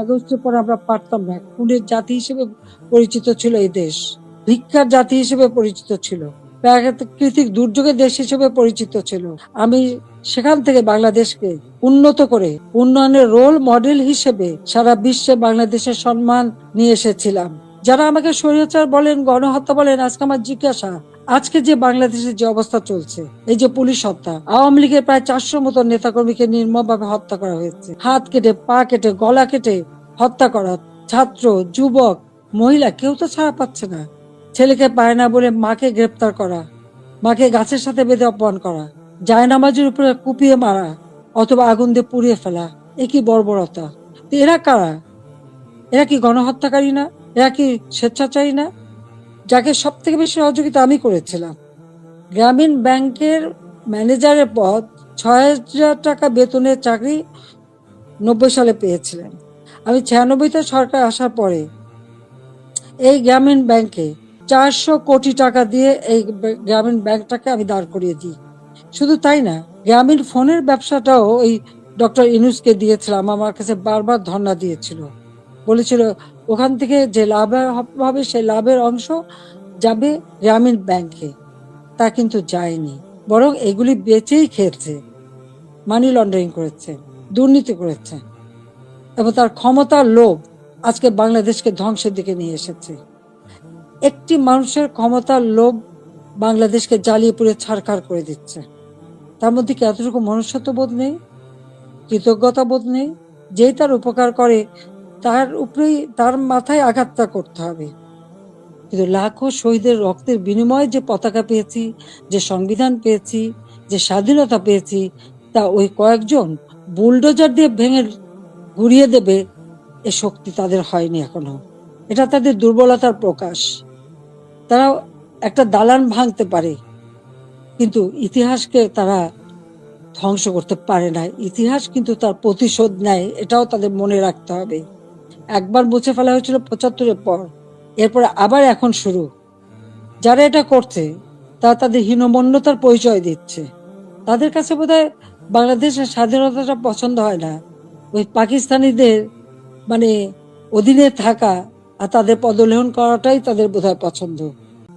আগস্টের পর আমরা পারতাম না। খুনের জাতি হিসেবে পরিচিত ছিল এই দেশ। ভিক্ষার জাতি হিসেবে পরিচিত ছিল। প্রাকৃতিক দুর্যোগের দেশ হিসেবে পরিচিত ছিল। আমি সেখান থেকে বাংলাদেশকে উন্নত করে উন্নয়নের রোল মডেল হিসেবে সারা বিশ্বে বাংলাদেশের সম্মান নিয়ে এসেছিলাম। যারা আমাকে স্বৈরাচার বলেন, গণহত্যা বলেন, আজকে আমার জিজ্ঞাসা আজকে যে বাংলাদেশের যে অবস্থা চলছে, এই যে পুলিশ হত্যা, আওয়ামী লীগের প্রায় চারশো মতো নেতাকর্মীকে নির্মমভাবে হত্যা করা হয়েছে। হাত কেটে, পা কেটে, গলা কেটে হত্যা করা, ছাত্র, যুবক, মহিলা কেউ তো ছাড়া পাচ্ছে না। ছেলেকে পায় না বলে মাকে গ্রেপ্তার করা, মাকে গাছের সাথে বেঁধে অপমান করা, জায়নামাজের উপরে কুপিয়ে মারা, অথবা আগুন দিয়ে পুড়িয়ে ফেলা, এ কি বর্বরতা? এরা কারা? এরা কি গণহত্যাকারী না? এরা কি স্বেচ্ছাচারী না? যাকে সব থেকে বেশি সহযোগিতা আমি করেছিলাম। গ্রামীণ ব্যাংকের ম্যানেজারের পদ ছয় হাজার টাকা বেতনের চাকরি নব্বই সালে পেয়েছিলেন। আমি ছিয়ানব্বইতে সরকার আসার পরে এই গ্রামীণ ব্যাংকে চারশো কোটি টাকা দিয়ে এই গ্রামীণ ব্যাংকটাকে আমি দাঁড় করিয়ে দিই। শুধু তাই না, গ্রামীণ ফোনের ব্যবসাটাও ওই ডক্টর ইনুসকে দিয়েছিলাম, আমার কাছে বারবার ধর্ণা দিয়েছিল। বলেছিল ওখান থেকে যে লাভ হবে সেই লাভের অংশ যাবে গ্রামীণ ব্যাংকে। তা কিন্তু যায়নি। বরং এগুলি বেচেই খেয়েছে। মানি লন্ডারিং করেছে, দুর্নীতি করেছে এবং তার ক্ষমতার লোভ আজকে বাংলাদেশকে ধ্বংসের দিকে নিয়ে এসেছে। একটি মানুষের ক্ষমতার লোভ বাংলাদেশকে জ্বালিয়ে পুড়ে ছাড়খাড় করে দিচ্ছে। তার মধ্যে কি এতটুকু মনুষ্যত্ব বোধ নেই? কৃতজ্ঞতা বোধ নেই? যেই তার উপকার করে তার উপরেই তার মাথায় আঘাতটা করতে হবে। কিন্তু লাখো শহীদের রক্তের বিনিময়ে যে পতাকা পেয়েছি, যে সংবিধান পেয়েছি, যে স্বাধীনতা পেয়েছি, তা ওই কয়েকজন বুলডোজার দিয়ে ভেঙে গুড়িয়ে দেবে, এ শক্তি তাদের হয়নি এখনও। এটা তাদের দুর্বলতার প্রকাশ। তারা একটা দালান ভাঙতে পারে, কিন্তু ইতিহাসকে তারা ধ্বংস করতে পারে না। ইতিহাস কিন্তু তার প্রতিশোধ নেয়, এটাও তাদের মনে রাখতে হবে। একবার মুছে ফেলা হয়েছিল পঁচাত্তরের পর। এরপরে আবার এখন শুরু। যারা এটা করছে, তারা তাদের হীনমন্যতার পরিচয় দিচ্ছে। তাদের কাছে বোধহয় বাংলাদেশের স্বাধীনতাটা পছন্দ হয় না। ওই পাকিস্তানিদের মানে অধীনে থাকা আর তাদের পদলেহন করাটাই তাদের বোধহয় পছন্দ।